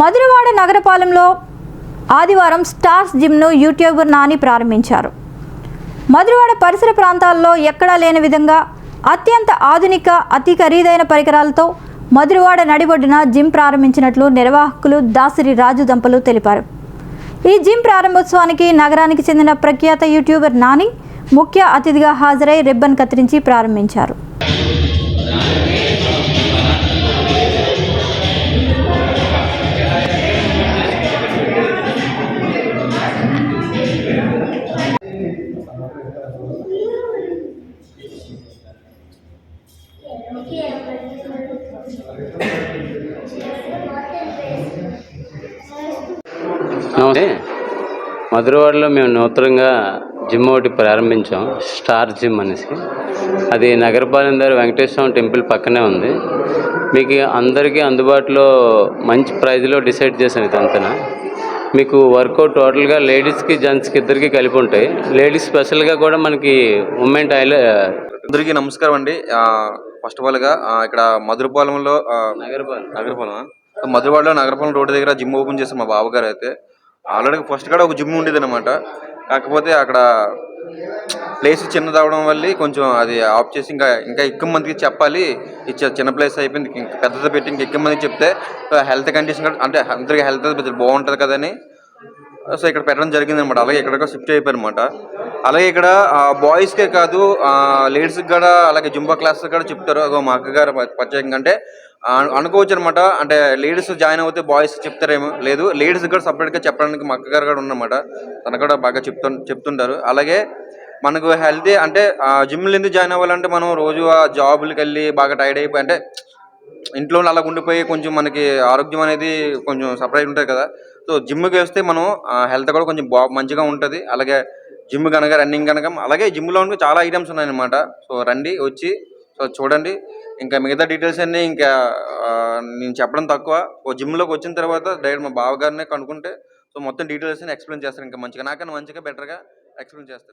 మధురవాడ నగరపాలెంలో ఆదివారం stars జిమ్ను YouTuber Nani ప్రారంభించారు. మధురవాడ పరిసర ప్రాంతాల్లో ఎక్కడా లేని విధంగా అత్యంత ఆధునిక అతి ఖరీదైన పరికరాలతో మధురవాడ నడిబొడ్డున జిమ్ ప్రారంభించినట్లు నిర్వాహకులు దాసిరి రాజు దంపలు తెలిపారు. ఈ జిమ్ ప్రారంభోత్సవానికి నగరానికి చెందిన ప్రఖ్యాత యూట్యూబర్ నాని ముఖ్య అతిథిగా హాజరై రిబ్బన్ కత్తిరించి ప్రారంభించారు. నమస్తే. మధురవాడలో మేము నూతనంగా జిమ్ ఒకటి ప్రారంభించాం. స్టార్ జిమ్ అనేసి. అది నగరపాలెం దగ్గర వెంకటేశ్వర టెంపుల్ పక్కనే ఉంది. మీకు అందరికీ అందుబాటులో మంచి ప్రైజ్లో డిసైడ్ చేశాను ఇదంతా మీకు వర్కౌట్ టోటల్గా లేడీస్కి జెంట్స్కి ఇద్దరికి కలిపి ఉంటాయి. లేడీస్ స్పెషల్గా కూడా మనకి ఉమెన్ టాయిలెట్ అందరికీ నమస్కారం అండి. ఫస్ట్ ఆఫ్ ఆల్గా ఆ, ఇక్కడ మధురపాలెంలో నగరపాలెం. నగరపాలెం మధురవాడలో నగరపాలెం రోడ్డు దగ్గర జిమ్ ఓపెన్ చేశారు మా బావగారు అయితే. ఆల్రెడీ ఫస్ట్ కూడా ఒక జిమ్ ఉండేది అనమాట కాకపోతే అక్కడ ప్లేస్ చిన్నది అవడం వల్ల కొంచెం అది ఆఫ్ చేసి ఇంకా ఇంకా ఎక్కువ మందికి చెప్పాలి. చిన్న ప్లేస్ అయిపోయింది. ఇంకా పెద్దది పెట్టి ఇంకా ఎక్కువ మందికి చెప్తే హెల్త్ కండిషన్ కూడా అంటే అందరికి హెల్త్ బాగుంటుంది కదని సో ఇక్కడ పెట్టడం జరిగింది అనమాట అలాగే ఎక్కడికో షిఫ్ట్ అయిపోయారనమాట. అలాగే ఇక్కడ బాయ్స్కే కాదు లేడీస్కి కూడా అలాగే జుంబా క్లాస్ కూడా చెప్తారు. మా అక్కగారు ప్రత్యేకంగా అంటే అనుకోవచ్చు అనమాట అంటే లేడీస్ జాయిన్ అవుతే బాయ్స్ చెప్తారేమో లేదు. లేడీస్ కూడా సపరేట్గా చెప్పడానికి మా అక్కగారు కూడా ఉన్నమాట. తను కూడా బాగా చెప్తు చెప్తుంటారు. అలాగే మనకు హెల్తీ అంటే జిమ్లు ఎందుకు జాయిన్ అవ్వాలంటే మనం రోజు ఆ జాబులకి వెళ్ళి బాగా టైర్డ్ అయిపోయి అంటే ఇంట్లో అలా ఉండిపోయి కొంచెం మనకి ఆరోగ్యం అనేది కొంచెం సపరేట్ ఉంటుంది కదా. సో జిమ్కి వస్తే మనం హెల్త్ కూడా కొంచెం బా మంచిగా ఉంటుంది. అలాగే జిమ్ కనుక రన్నింగ్ కనుక అలాగే జిమ్లో చాలా ఐటమ్స్ ఉన్నాయన్నమాట. సో రండి వచ్చి సో చూడండి. ఇంకా మిగతా డీటెయిల్స్ అన్నీ ఇంకా నేను చెప్పడం తక్కువ. ఓ జిమ్లోకి వచ్చిన తర్వాత డైరెక్ట్ మా బావగారినే కనుక్కుంటే సో మొత్తం డీటెయిల్స్ ఎక్స్ప్లెయిన్ చేస్తారు. ఇంకా మంచిగా నాకన్నా మంచిగా బెటర్గా ఎక్స్ప్లెయిన్ చేస్తారు.